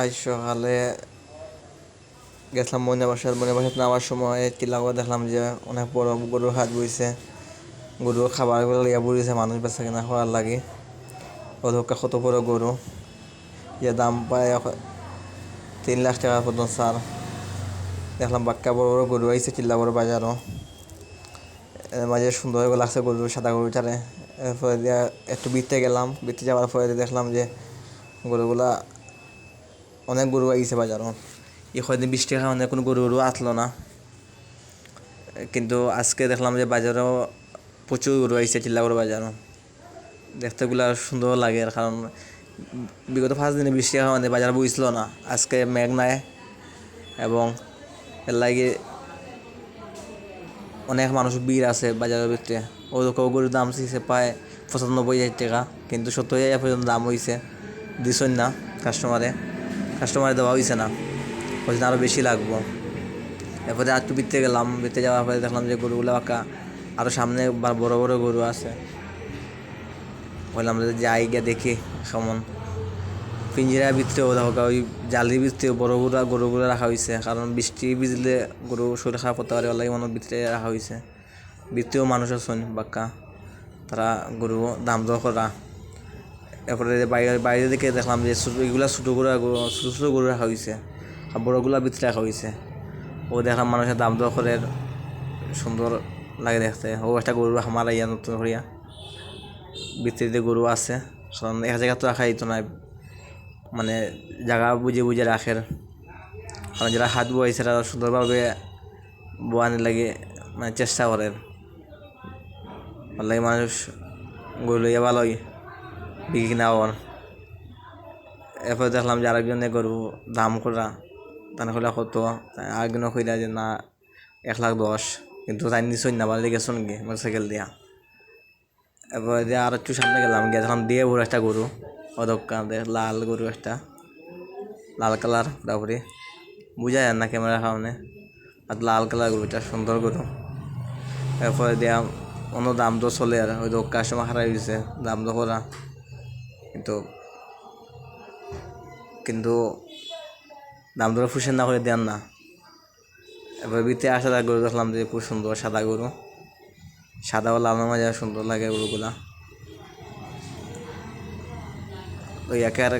আজ সকালে গেছিলাম মনে বাসার মনে বাসাত নামার সময় করে দেখলাম যে অনেক বড় গরুর হাত বইছে। গরুর খাবারগুলো লিয়া বইছে মানুষ বেচা কিনা করার লাগে। অধকা কত বড় গরু। ইয়ে দাম পায় তিন লাখ টাকা পর্যন্ত স্যার দেখলাম বাক্কা বড় বড় গরু আইছে চিল্লা বড় বাজারও। মাঝে সুন্দর লাগছে গরু, সাদা গরুটারে এরপরে দিয়া একটু বিতে গেলাম, বিতে যাওয়ার পরে দেখলাম যে গরুগুলা অনেক গরু আইছে বাজারও এই কয়দিন বৃষ্টির কারণে কোনো গরু গরু আসলো না। কিন্তু আজকে দেখলাম যে বাজারও প্রচুর গরু আইছে চিল্লা গরু বাজারও দেখতে গুলা সুন্দর লাগে কারণ বিগত পাঁচ দিনে বৃষ্টির কারণে বাজার বুঝছিল না। আজকে মেঘ নাই এবং এর লাগে অনেক মানুষ ভিড় আছে বাজারের ভিতরে ওরকম গরুর দাম চাইছে প্রায় পঁচানব্বই হাজার টাকা, কিন্তু সত্তর হাজার পর্যন্ত দাম হয়েছে দিছই না কাস্টমারে কাস্টমারে দেওয়া হয়েছে না। বলছে আরও বেশি লাগবো। এরপরে আর একটু বিতে গেলাম। বিতে যাওয়ার পরে দেখলাম যে গরুগুলো আঁকা আরও সামনে বড় বড় গরু আছে। বললাম যে যাই গিয়ে দেখি কেমন। পিঞ্জিরার ভিতরেও দেখো ওই জালির ভিতরেও বড় গরু গরুগুলো রাখা হয়েছে কারণ বৃষ্টি ভিজলে গরু শরীর খারাপ করতে পারে ওলাই মনে ভিতরে রাখা হয়েছে ভিতরেও মানুষ আছেন বাক্কা তারা গরু দাম দর করা। এরপরে বাইরে বাইরে দিকে দেখলাম যে এগুলা ছোটো গরু ছোটো ছোটো গরু রাখা হয়েছে আর বড়গুলা ভিতরে রাখা হয়েছে ও দেখলাম মানুষের দাম দর করে সুন্দর লাগে দেখতে। ও একটা গরু আমার ইয়া নতুন করিয়া ভিতরে গরু আছে। কারণ এক জায়গা তো রাখা যেত না মানে জায়গা বুঝে বুঝে রাখে। কারণ যারা হাত বইছে তারা সুন্দরভাবে বোয়ানোর লাগে মানে চেষ্টা করে। লাগে মানুষ গরু লইয়া ভালোই। বিক্রি কিনা হওয়ার। এরপর দেখলাম যে আরেকজনে গরু দাম করা তানে কইলা কত আরেকজনে কইলা যে না, এক লাখ দশ। কিন্তু তাই নিশ্চয় না বাড়ি গেছো নাকি মোটরসাইকেল দিয়া। এরপর দিয়ে আর একটু সামনে গেলাম, গিয়ে দেখলাম দিয়ে বড় একটা গরু অদক্কা লাল গরু একটা। লাল কালার, পুরাপুরি। বুঝা যায় না ক্যামেরার কারণে আর লাল কালার গরুটা, সুন্দর গরু। এরপরে দিয়া, অন্য দাম তো চলে আর, ওই তো কাস্টমার হারাই গেছে দাম তো করা কিন্তু কিন্তু দাম ধরে ফুসেন না করে দেন না। এবার বিতে আসা গরু দেখলাম যে খুব সুন্দর সাদা গরু। সাদা ও লাল মাঝে সুন্দর লাগে গরুগুলা। ওই একে আর